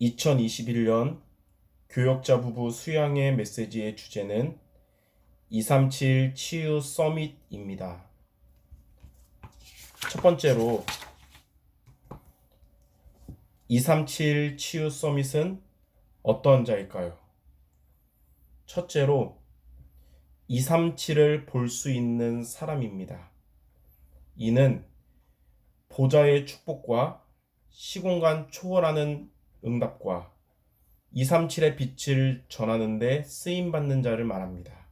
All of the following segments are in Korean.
2021년 교역자 부부 수양의 메시지의 주제는 237 치유 서밋입니다. 첫 번째로 237 치유 서밋은 어떤 자일까요? 첫째로 237을 볼 수 있는 사람입니다. 이는 보좌의 축복과 시공간 초월하는 응답과 237의 빛을 전하는데 쓰임받는 자를 말합니다.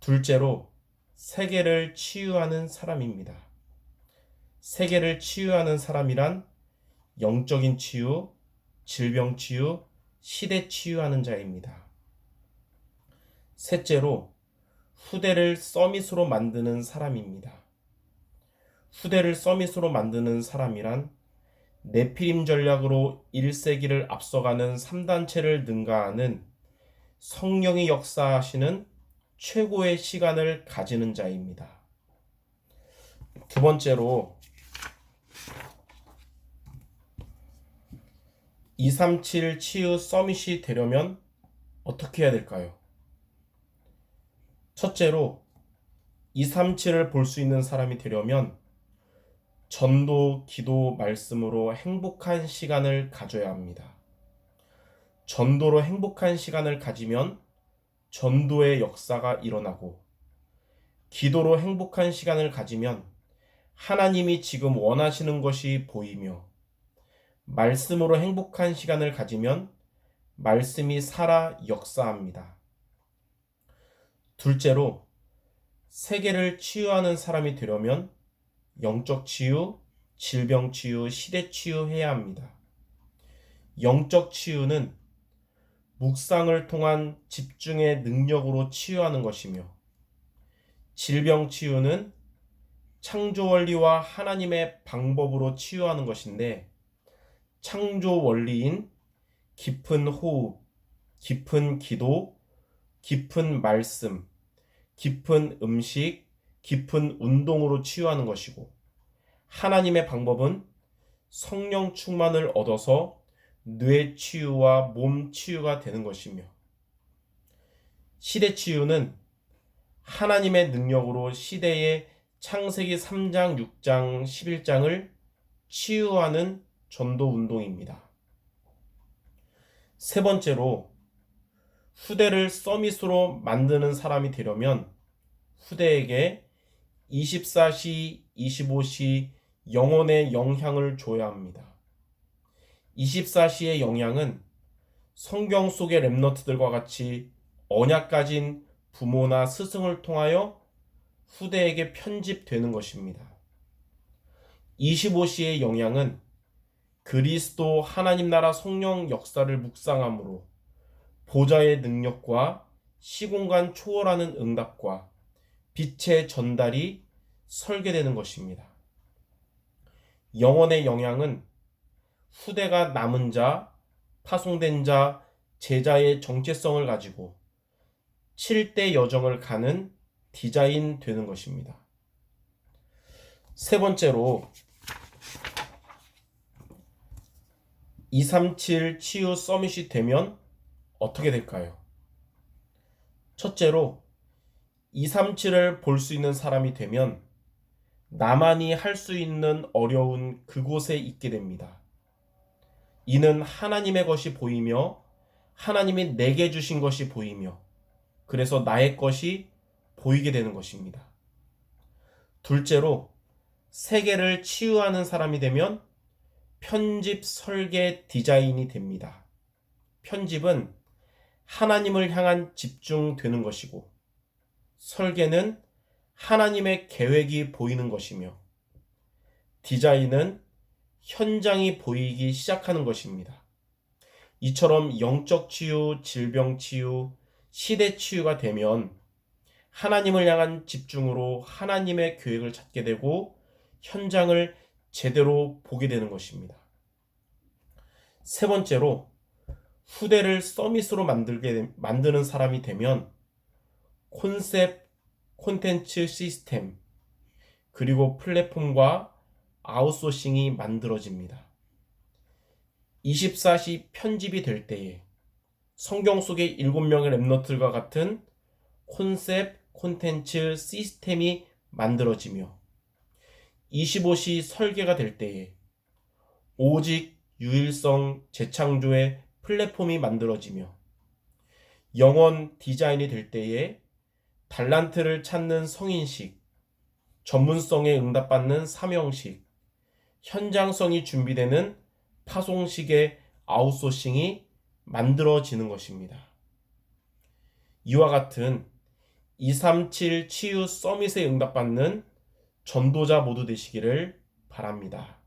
둘째로 세계를 치유하는 사람입니다. 세계를 치유하는 사람이란 영적인 치유, 질병 치유, 시대 치유하는 자입니다. 셋째로 후대를 서밋으로 만드는 사람입니다. 후대를 서밋으로 만드는 사람이란 네피림 전략으로 1세기를 앞서가는 3단체를 능가하는 성령이 역사하시는 최고의 시간을 가지는 자입니다. 두 번째로 237 치유 서밋이 되려면 어떻게 해야 될까요? 첫째로 237을 볼 수 있는 사람이 되려면 전도, 기도, 말씀으로 행복한 시간을 가져야 합니다. 전도로 행복한 시간을 가지면 전도의 역사가 일어나고, 기도로 행복한 시간을 가지면 하나님이 지금 원하시는 것이 보이며, 말씀으로 행복한 시간을 가지면 말씀이 살아 역사합니다. 둘째로, 세계를 치유하는 사람이 되려면 영적 치유, 질병 치유, 시대 치유해야 합니다. 영적 치유는 묵상을 통한 집중의 능력으로 치유하는 것이며 질병 치유는 창조 원리와 하나님의 방법으로 치유하는 것인데 창조 원리인 깊은 호흡, 깊은 기도, 깊은 말씀, 깊은 음식, 깊은 운동으로 치유하는 것이고 하나님의 방법은 성령 충만을 얻어서 뇌 치유와 몸 치유가 되는 것이며 시대 치유는 하나님의 능력으로 시대의 창세기 3장, 6장, 11장을 치유하는 전도 운동입니다. 세 번째로 후대를 서밋으로 만드는 사람이 되려면 후대에게 24시, 25시 영혼의 영향을 줘야 합니다. 24시의 영향은 성경 속의 랩너트들과 같이 언약 가진 부모나 스승을 통하여 후대에게 편집되는 것입니다. 25시의 영향은 그리스도 하나님 나라 성령 역사를 묵상함으로 보좌의 능력과 시공간 초월하는 응답과 빛의 전달이 설계되는 것입니다. 영혼의 영향은 후대가 남은 자, 파송된 자, 제자의 정체성을 가지고 7대 여정을 가는 디자인 되는 것입니다. 세 번째로 237 치유 서밋이 되면 어떻게 될까요? 첫째로 237을 볼 수 있는 사람이 되면 나만이 할 수 있는 어려운 그곳에 있게 됩니다. 이는 하나님의 것이 보이며 하나님이 내게 주신 것이 보이며 그래서 나의 것이 보이게 되는 것입니다. 둘째로 세계를 치유하는 사람이 되면 편집 설계 디자인이 됩니다. 편집은 하나님을 향한 집중되는 것이고 설계는 하나님의 계획이 보이는 것이며 디자인은 현장이 보이기 시작하는 것입니다. 이처럼 영적 치유, 질병 치유, 시대 치유가 되면 하나님을 향한 집중으로 하나님의 계획을 찾게 되고 현장을 제대로 보게 되는 것입니다. 세 번째로 후대를 서밋으로 만들게 만드는 사람이 되면 콘셉트, 콘텐츠 시스템, 그리고 플랫폼과 아웃소싱이 만들어집니다. 24시 편집이 될 때에 성경 속의 7명의 랩너트과 같은 콘셉트, 콘텐츠, 시스템이 만들어지며 25시 설계가 될 때에 오직 유일성 재창조의 플랫폼이 만들어지며 영원 디자인이 될 때에 달란트를 찾는 성인식, 전문성에 응답받는 사명식, 현장성이 준비되는 파송식의 아웃소싱이 만들어지는 것입니다. 이와 같은 237 치유 서밋에 응답받는 전도자 모두 되시기를 바랍니다.